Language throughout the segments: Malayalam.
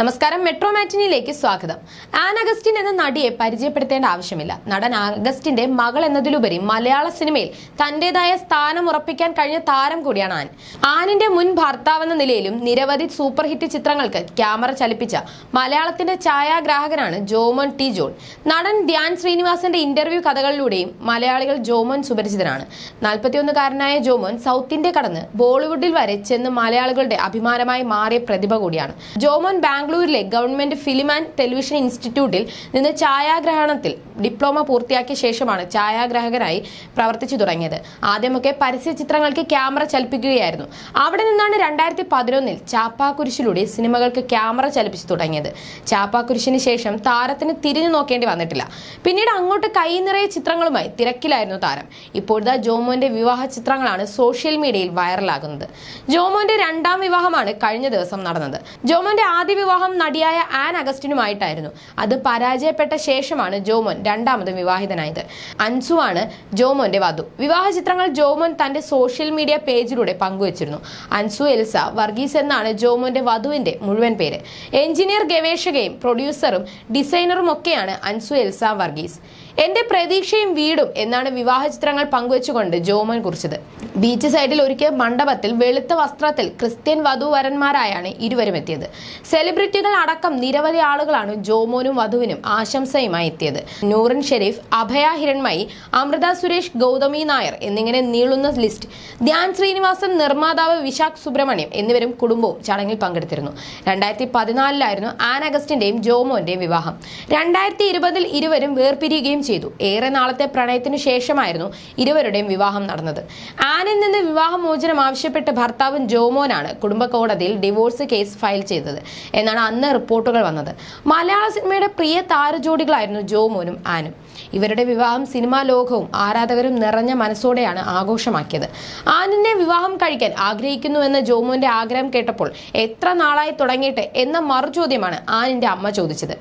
നമസ്കാരം മെട്രോ മാറ്റിനിയിലേക്ക് സ്വാഗതം. ആൻ അഗസ്റ്റിൻ എന്ന നടിയെ പരിചയപ്പെടുത്തേണ്ട ആവശ്യമില്ല. നടൻ അഗസ്റ്റിന്റെ മകൾ എന്നതിലുപരി മലയാള സിനിമയിൽ തന്റേതായ സ്ഥാനം ഉറപ്പിക്കാൻ കഴിഞ്ഞ താരം കൂടിയാണ് ആൻ. ആനിന്റെ മുൻ ഭർത്താവെന്ന നിലയിലും നിരവധി സൂപ്പർ ഹിറ്റ് ചിത്രങ്ങൾക്ക് ക്യാമറ ചലിപ്പിച്ച മലയാളത്തിന്റെ ഛായാഗ്രാഹകനാണ് ജോമോൻ ടി. ജോൺ. നടൻ ധ്യാൻ ശ്രീനിവാസന്റെ ഇന്റർവ്യൂ കഥകളിലൂടെയും മലയാളികൾ ജോമോൻ സുപരിചിതനാണ്. നാൽപ്പത്തിയൊന്നുകാരനായ ജോമോൻ സൗത്ത് ഇന്ത്യ കടന്ന് ബോളിവുഡിൽ വരെ ചെന്ന് മലയാളികളുടെ അഭിമാനമായി മാറിയ പ്രതിഭ കൂടിയാണ്. ജോമോൻ ബാംഗ്ലൂരിലെ ഗവൺമെന്റ് ഫിലിം ആൻഡ് ടെലിവിഷൻ ഇൻസ്റ്റിറ്റ്യൂട്ടിൽ നിന്ന് ഛായാഗ്രഹണത്തിൽ ഡിപ്ലോമ പൂർത്തിയാക്കിയ ശേഷമാണ് ഛായാഗ്രാഹകനായി പ്രവർത്തിച്ചു തുടങ്ങിയത്. ആദ്യമൊക്കെ പരസ്യ ചിത്രങ്ങൾക്ക് ക്യാമറ ചലിപ്പിക്കുകയായിരുന്നു. അവിടെ നിന്നാണ് രണ്ടായിരത്തി പതിനൊന്നിൽ ചാപ്പാക്കുരിശിലൂടെ സിനിമകൾക്ക് ക്യാമറ ചലിപ്പിച്ചു തുടങ്ങിയത്. ചാപ്പാക്കുരിശിന് ശേഷം താരത്തിന് തിരിഞ്ഞു നോക്കേണ്ടി വന്നിട്ടില്ല. പിന്നീട് അങ്ങോട്ട് കൈ നിറയെ ചിത്രങ്ങളുമായി തിരക്കിലായിരുന്നു താരം. ഇപ്പോഴത്തെ ജോമോന്റെ വിവാഹ ചിത്രങ്ങളാണ് സോഷ്യൽ മീഡിയയിൽ വൈറലാകുന്നത്. ജോമോന്റെ രണ്ടാം വിവാഹമാണ് കഴിഞ്ഞ ദിവസം നടന്നത്. ജോമോന്റെ ആദ്യ വിവാഹം നടിയായ ആൻ അഗസ്റ്റിനുമായിട്ടായിരുന്നു. അത് പരാജയപ്പെട്ട ശേഷമാണ് ജോമോൻ രണ്ടാമതും വിവാഹിതനായത്. അൻസുവാണ് ജോമോന്റെ വധു. വിവാഹ ചിത്രങ്ങൾ ജോമോൻ തന്റെ സോഷ്യൽ മീഡിയ പേജിലൂടെ പങ്കുവച്ചിരുന്നു. അൻസു എൽസ വർഗീസ് എന്നാണ് ജോമോന്റെ വധുവിന്റെ മുഴുവൻ പേര്. എഞ്ചിനീയർ ഗവേഷകയും പ്രൊഡ്യൂസറും ഡിസൈനറും ഒക്കെയാണ് അൻസു എൽസ വർഗീസ്. എന്റെ പ്രതീക്ഷയും വീടും എന്നാണ് വിവാഹ ചിത്രങ്ങൾ പങ്കുവച്ചുകൊണ്ട് ജോമൻ കുറിച്ചത്. ബീച്ച് സൈഡിൽ ഒരുക്കിയ മണ്ഡപത്തിൽ വെളുത്ത വസ്ത്രത്തിൽ ക്രിസ്ത്യൻ വധുവരന്മാരായാണ് ഇരുവരും എത്തിയത്. സെലിബ്രിറ്റികൾ അടക്കം നിരവധി ആളുകളാണ് ജോമോനും വധുവിനും ആശംസയുമായി എത്തിയത്. നൂറിൻ ഷെരീഫ് അഭയ ഹിരൺമായി അമൃത സുരേഷ് ഗൗതമി നായർ എന്നിങ്ങനെ നീളുന്ന ലിസ്റ്റ് ധ്യാൻ ശ്രീനിവാസൻ നിർമ്മാതാവ് വിശാഖ് സുബ്രഹ്മണ്യം എന്നിവരും കുടുംബവും ചടങ്ങിൽ പങ്കെടുത്തിരുന്നു. രണ്ടായിരത്തി പതിനാലിലായിരുന്നു ആൻ അഗസ്റ്റിന്റെയും ജോമോന്റെയും വിവാഹം. രണ്ടായിരത്തി ഇരുപതിൽ ഇരുവരും വേർപിരിയുകയും ചെയ്തു. ഏറെ നാളത്തെ പ്രണയത്തിനു ശേഷമായിരുന്നു ഇരുവരുടെയും വിവാഹം നടന്നത്. ആനിൽ നിന്ന് വിവാഹമോചനം ആവശ്യപ്പെട്ട് ഭർത്താവ് ജോമോനാണ് കുടുംബ കോടതിയിൽ ഡിവോഴ്സ് കേസ് ഫയൽ ചെയ്തത് എന്നാണ് അന്ന് റിപ്പോർട്ടുകൾ വന്നത്. മലയാള സിനിമയുടെ പ്രിയ താരജോഡികളായിരുന്നു ജോമോനും ആനും. ഇവരുടെ വിവാഹം സിനിമാ ലോകവും ആരാധകരും നിറഞ്ഞ മനസ്സോടെയാണ് ആഘോഷമാക്കിയത്. ആനിനെ വിവാഹം കഴിക്കാൻ ആഗ്രഹിക്കുന്നു എന്ന ജോമോന്റെ ആഗ്രഹം കേട്ടപ്പോൾ എത്ര നാളായി തുടങ്ങിയിട്ട് എന്ന മറുചോദ്യമാണ് ആനിന്റെ അമ്മ ചോദിച്ചത്.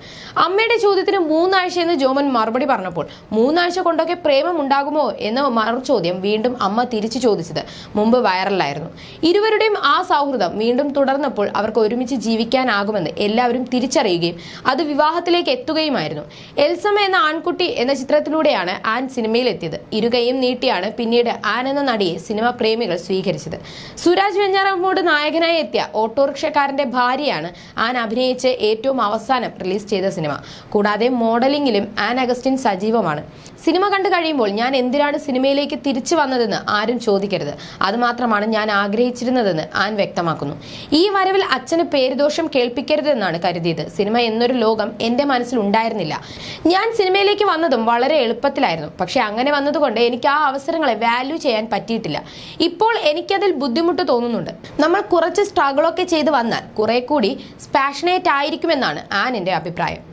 അമ്മയുടെ ചോദ്യത്തിന് മൂന്നാഴ്ച എന്ന് ജോമൻ മറുപടി പറഞ്ഞപ്പോൾ മൂന്നാഴ്ച കൊണ്ടൊക്കെ പ്രേമം ഉണ്ടാകുമോ എന്ന മറുചോദ്യം വീണ്ടും അമ്മ തിരിച്ചു ചോദിച്ചത് മുമ്പ് വൈറലായിരുന്നു. ഇരുവരുടെയും ആ സൗഹൃദം വീണ്ടും തുടർന്നപ്പോൾ അവർക്ക് ഒരുമിച്ച് ജീവിക്കാനാകുമെന്ന് എല്ലാവരും തിരിച്ചറിയുകയും അത് വിവാഹത്തിലേക്ക് എത്തുകയുമായിരുന്നു. എൽസമ്മ എന്ന ആൺകുട്ടി എന്ന ചിത്രത്തിലൂടെയാണ് ആൻ സിനിമയിൽ എത്തിയത് ഇരുകയും നീട്ടിയാണ് പിന്നീട് ആൻ എന്ന നടിയെ സിനിമ പ്രേമികൾ സ്വീകരിച്ചത്. സുരാജ് വെഞ്ഞാറമ്മോട് നായകനായി എത്തിയ ഓട്ടോറിക്ഷക്കാരന്റെ ഭാര്യയാണ് ആൻ അഭിനയിച്ച് ഏറ്റവും അവസാനം റിലീസ് ചെയ്ത സിനിമ. കൂടാതെ മോഡലിംഗിലും ആൻ അഗസ്റ്റിൻ സജീവമാണ്. സിനിമ കണ്ടു കഴിയുമ്പോൾ ഞാൻ എന്തിനാണ് സിനിമയിലേക്ക് തിരിച്ചു വന്നതെന്ന് ആരും ചോദിക്കരുത്. അതുമാത്രമാണ് ഞാൻ ആഗ്രഹിച്ചിരുന്നതെന്ന് ആൻ വ്യക്തമാക്കുന്നു. ഈ വരവിൽ അച്ഛന് പേരുദോഷം കേൾപ്പിക്കരുതെന്നാണ് കരുതിയത്. സിനിമ എന്നൊരു ലോകം എന്റെ മനസ്സിൽ ഉണ്ടായിരുന്നില്ല. ഞാൻ സിനിമയിലേക്ക് വന്നതും വളരെ എളുപ്പത്തിലായിരുന്നു. പക്ഷെ അങ്ങനെ വന്നതുകൊണ്ട് എനിക്ക് ആ അവസരങ്ങളെ വാല്യൂ ചെയ്യാൻ പറ്റിയിട്ടില്ല. ഇപ്പോൾ എനിക്കതിൽ ബുദ്ധിമുട്ട് തോന്നുന്നുണ്ട്. നമ്മൾ കുറച്ച് സ്ട്രഗിളൊക്കെ ചെയ്ത് വന്നാൽ കുറെ കൂടി സ്പാഷനേറ്റ് ആയിരിക്കുമെന്നാണ് ആനിന്റെ അഭിപ്രായം.